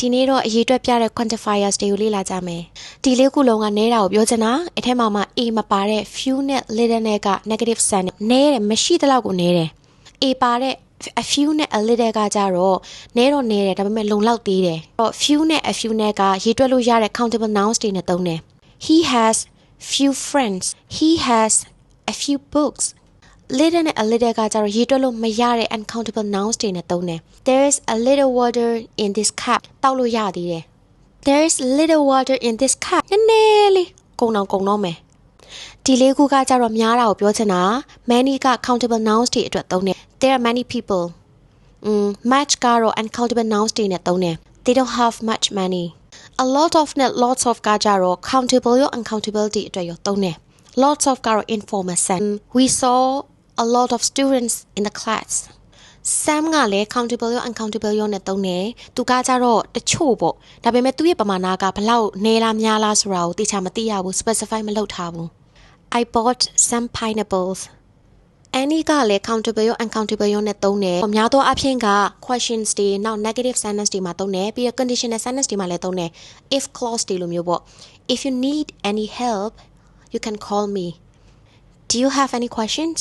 ဒီနေ့တော့အရေးအတွက်ပြတဲ့ quantifiers တွေကိုလေ့လာကြမယ်ဒီလေးခုလုံးကနဲတာကိုပြောချင်တာအထက်မှာမှ a မပါတဲ့ few နဲ့ little နဲ့က negative sign နဲ့နဲတယ်မရှိသလောက်ကိုနဲတယ် a ပါတဲ့ a few နဲ့ a little ကကြတော့နဲတော့နဲတယ်ဒါပေမဲ့လုံလောက်သေးတယ်အဲ့တော့ few နဲ့ a few နဲ့ကရေးတွက်လို့ရတဲ့ countable nouns တွေနဲ့သုံးတယ် he has few friends he has a few books little နဲ့ a little ကကြတော့ရေးတွက်လို့မရတဲ့ uncountable nouns တွေနဲ့သုံးတယ် there is a little water in this cup တောက်လို့ရသေးတယ် there is little water in this cup နည်းနည်းလေးကုံတော့ကုံတော့မယ်ဒီလေးခုကကြတော့များတာကိုပြောချင်တာ many က countable nouns တွေအတွက်သုံးတယ် there are many people อืม much ကတော့ uncountable nouns တွေနဲ့သုံးတယ် they don't have much money a lot of နဲ့ lots of ကကြတော့ countable ရော uncountable တွေအတွက်ရောသုံးတယ် lots of ကတော့ informal sense we saw a lot of students in the class Sam ကလည်း countable ရော uncountable ရောနဲ့သုံးတယ်။သူကကြတော့တချို့ပေါ့။ဒါပေမဲ့သူ့ရဲ့ပမာဏကဘလောက်နေလားများလားဆိုတာကိုသိချာမသိရဘူး specify မလုပ်ထားဘူး။ I bought some pineapples. any ကလည်း countable ရော uncountable ရောနဲ့သုံးတယ်။အများသောအားဖြင့်က questions တွေနောက် negative sentence တွေမှာသုံးတယ်ပြီးတော့ conditional sentence တွေမှာလည်းသုံးတယ်။ if clause တွေလိုမျိုးပေါ့။ if you need any help you can call me. Do you have any questions?